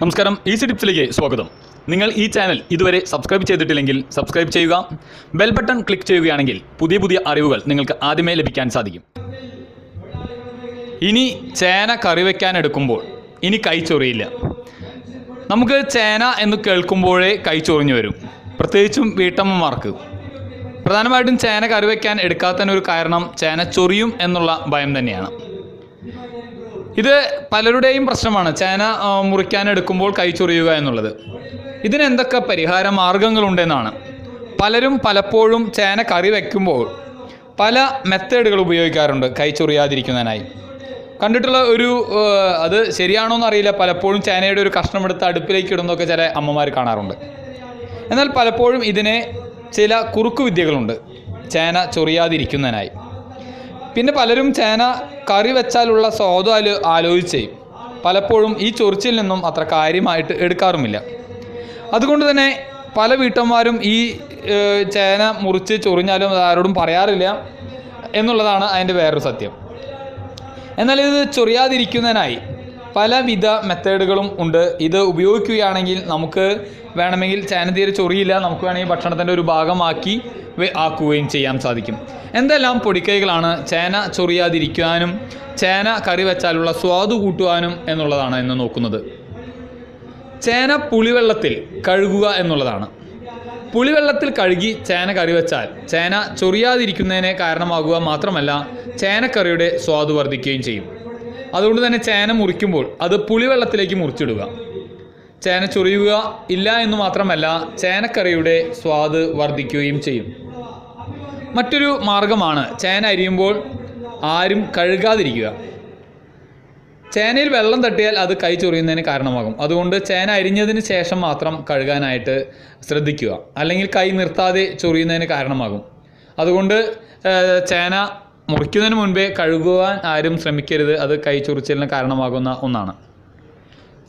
നമസ്കാരം ഈസി ടിപ്സിലേക്ക് സ്വാഗതം. നിങ്ങൾ ഈ ചാനൽ ഇതുവരെ സബ്സ്ക്രൈബ് ചെയ്തിട്ടില്ലെങ്കിൽ സബ്സ്ക്രൈബ് ചെയ്യുക ബെൽ ബട്ടൺ ക്ലിക്ക് ചെയ്യുകയാണെങ്കിൽ പുതിയ പുതിയ അറിവുകൾ നിങ്ങൾക്ക് ആദ്യമേ ലഭിക്കാൻ സാധിക്കും. ഇനി ചേന കറി വയ്ക്കാൻ എടുക്കുമ്പോൾ ഇനി കൈ ചൊറിയില്ല. നമുക്ക് ചേന എന്ന് കേൾക്കുമ്പോഴേ കൈ ചൊറിഞ്ഞു വരും. പ്രത്യേകിച്ചും വീട്ടമ്മമാർക്ക്. പ്രധാനമായിട്ടും ചേന കറി വയ്ക്കാൻ എടുക്കാത്തതിനൊരു കാരണം ചേന ചൊറിയും എന്നുള്ള ഭയം തന്നെയാണ്. ഇത് പലരുടെയും പ്രശ്നമാണ്. ചേന എടുക്കുമ്പോൾ കൈ ചൊറിയുക എന്നുള്ളത്. ഇതിന് എന്തൊക്കെ പരിഹാര മാർഗങ്ങളുണ്ടെന്നാണ്. പലരും പലപ്പോഴും ചേന കറി വയ്ക്കുമ്പോൾ പല മെത്തേഡുകൾ ഉപയോഗിക്കാറുണ്ട് കൈ ചൊറിയാതിരിക്കുന്നതിനായി. കണ്ടിട്ടുള്ള ഒരു അത് ശരിയാണോ എന്നറിയില്ല. പലപ്പോഴും ചേനയുടെ ഒരു കഷ്ണം എടുത്ത് അടുപ്പിലേക്ക് ഇടുന്നതൊക്കെ ചില അമ്മമാർ കാണാറുണ്ട്. എന്നാൽ പലപ്പോഴും ഇതിനെ ചില കുറുക്കു വിദ്യകളുണ്ട്. ചേന ചൊറിയാതിരിക്കുന്നതിനായി. പിന്നെ പലരും ചേന കറി വെച്ചാലുള്ള സ്വാദം ആലോ ആലോചിച്ച്. പലപ്പോഴും ഈ ചൊറിച്ചിൽ നിന്നും അത്ര കാര്യമായിട്ട് എടുക്കാറുമില്ല. അതുകൊണ്ട് തന്നെ പല വീട്ടമ്മമാരും ഈ ചേന മുറിച്ച് ചൊറിഞ്ഞാലും ആരോടും പറയാറില്ല എന്നുള്ളതാണ് അതിന്റെ വേറൊരു സത്യം. എന്നാൽ ഇത് ചൊറിയാതിരിക്കുന്നതിനായി പലവിധ മെത്തേഡുകളും ഉണ്ട്. ഇത് ഉപയോഗിക്കുകയാണെങ്കിൽ നമുക്ക് വേണമെങ്കിൽ ചേന തീരെ ചൊറിയില്ല. നമുക്ക് വേണമെങ്കിൽ ഭക്ഷണത്തിന്റെ ഒരു ഭാഗമാക്കി ആക്കുകയും ചെയ്യാൻ സാധിക്കും. എന്തെല്ലാം പൊടിക്കൈകളാണ് ചേന ചൊറിയാതിരിക്കാനും ചേന കറി വെച്ചാലുള്ള സ്വാദ് കൂട്ടുവാനും എന്നുള്ളതാണ് ഇന്ന് നോക്കുന്നത്. ചേന പുളിവെള്ളത്തിൽ കഴുകുക എന്നുള്ളതാണ്. പുളിവെള്ളത്തിൽ കഴുകി ചേന കറി വെച്ചാൽ ചേന ചൊറിയാതിരിക്കുന്നതിന് കാരണമാകുക മാത്രമല്ല ചേനക്കറിയുടെ സ്വാദ് വർദ്ധിക്കുകയും ചെയ്യും. അതുകൊണ്ട് തന്നെ ചേന മുറിക്കുമ്പോൾ അത് പുളിവെള്ളത്തിലേക്ക് മുറിച്ചിടുക. ചേന ചൊറിയുക ഇല്ല എന്ന് മാത്രമല്ല ചേനക്കറിയുടെ സ്വാദ് വർദ്ധിക്കുകയും ചെയ്യും. മറ്റൊരു മാർഗമാണ് ചേന അരിയുമ്പോൾ ആരും കഴുകാതിരിക്കുക. ചേനയിൽ വെള്ളം തട്ടിയാൽ അത് കൈ ചൊറിയുന്നതിന് കാരണമാകും. അതുകൊണ്ട് ചേന അരിഞ്ഞതിന് ശേഷം മാത്രം കഴുകാനായിട്ട് ശ്രദ്ധിക്കുക. അല്ലെങ്കിൽ കൈ നിർത്താതെ ചൊറിയുന്നതിന് കാരണമാകും. അതുകൊണ്ട് ചേന മുറിക്കുന്നതിന് മുൻപേ കഴുകുവാൻ ആരും ശ്രമിക്കരുത്. അത് കൈ ചൊറിച്ചിലിന് കാരണമാകുന്ന ഒന്നാണ്.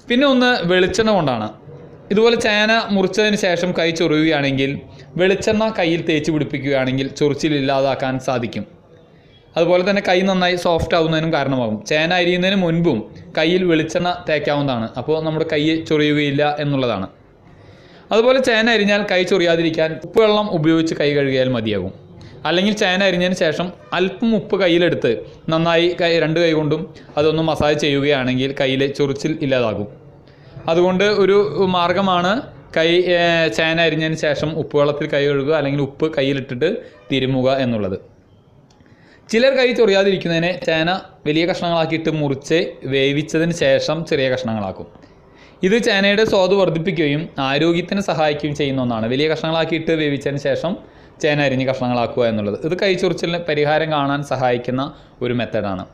പിന്നെ ഒന്ന് വെളിച്ചെണ്ണ കൊണ്ടാണ്. ഇതുപോലെ ചേന മുറിച്ചതിന് ശേഷം കൈ ചൊറിയുകയാണെങ്കിൽ വെളിച്ചെണ്ണ കയ്യിൽ തേച്ച് പിടിപ്പിക്കുകയാണെങ്കിൽ ചൊറിച്ചിൽ ഇല്ലാതാക്കാൻ സാധിക്കും. അതുപോലെ തന്നെ കൈ നന്നായി സോഫ്റ്റ് ആവുന്നതിനും കാരണമാകും. ചേന അരിയുന്നതിന് മുൻപും കയ്യിൽ വെളിച്ചെണ്ണ തേക്കാവുന്നതാണ്. അപ്പോൾ നമ്മുടെ കൈ ചൊറിയുകയില്ല എന്നുള്ളതാണ്. അതുപോലെ ചേന അരിഞ്ഞാൽ കൈ ചൊറിയാതിരിക്കാൻ ഉപ്പുവെള്ളം ഉപയോഗിച്ച് കൈ കഴുകിയാൽ മതിയാകും. അല്ലെങ്കിൽ ചേന അരിഞ്ഞതിന് ശേഷം അല്പം ഉപ്പ് കയ്യിലെടുത്ത് നന്നായി കൈ രണ്ട് കൈ കൊണ്ടും അതൊന്ന് മസാജ് ചെയ്യുകയാണെങ്കിൽ കയ്യിലെ ചൊറിച്ചിൽ ഇല്ലാതാകും. അതുകൊണ്ട് ഒരു മാർഗമാണ് കൈ ചേന അരിഞ്ഞതിന് ശേഷം ഉപ്പുവെള്ളത്തിൽ കൈ കഴുകുക അല്ലെങ്കിൽ ഉപ്പ് കയ്യിലിട്ടിട്ട് തിരുമുക എന്നുള്ളത്. ചിലർ കൈ ചൊറിയാതിരിക്കുന്നതിന് ചേന വലിയ കഷ്ണങ്ങളാക്കിയിട്ട് മുറിച്ച് വേവിച്ചതിന് ശേഷം ചെറിയ കഷ്ണങ്ങളാക്കും. ഇത് ചേനയുടെ സ്വാദ് വർദ്ധിപ്പിക്കുകയും ആരോഗ്യത്തിന് സഹായിക്കുകയും ചെയ്യുന്ന ഒന്നാണ്. വലിയ കഷ്ണങ്ങളാക്കിയിട്ട് വേവിച്ചതിന് ശേഷം ചേന അരിഞ്ഞ് കഷ്ണങ്ങളാക്കുക എന്നുള്ളത്. ഇത് കൈ ചൊറിച്ചിലിന് പരിഹാരം കാണാൻ സഹായിക്കുന്ന ഒരു മെത്തഡാണ്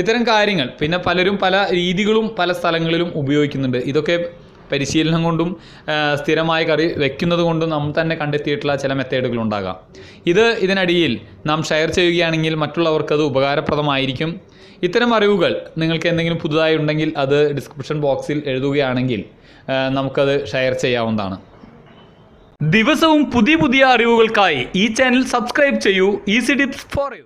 ഇത്തരം കാര്യങ്ങൾ പിന്നെ പലരും പല രീതികളും പല സ്ഥലങ്ങളിലും ഉപയോഗിക്കുന്നുണ്ട്. ഇതൊക്കെ പരിശീലനം കൊണ്ടും സ്ഥിരമായി കറി വെക്കുന്നത് കൊണ്ടും നാം തന്നെ കണ്ടെത്തിയിട്ടുള്ള ചില മെത്തേഡുകൾ ഉണ്ടാകാം. ഇത് ഇതിനടിയിൽ നാം ഷെയർ ചെയ്യുകയാണെങ്കിൽ മറ്റുള്ളവർക്ക് അത് ഉപകാരപ്രദമായിരിക്കും. ഇത്തരം അറിവുകൾ നിങ്ങൾക്ക് എന്തെങ്കിലും പുതുതായി ഉണ്ടെങ്കിൽ അത് ഡിസ്ക്രിപ്ഷൻ ബോക്സിൽ എഴുതുകയാണെങ്കിൽ നമുക്കത് ഷെയർ ചെയ്യാവുന്നതാണ്. ദിവസവും പുതിയ പുതിയ അറിവുകൾക്കായി ഈ ചാനൽ സബ്സ്ക്രൈബ് ചെയ്യൂ. Easy tips for you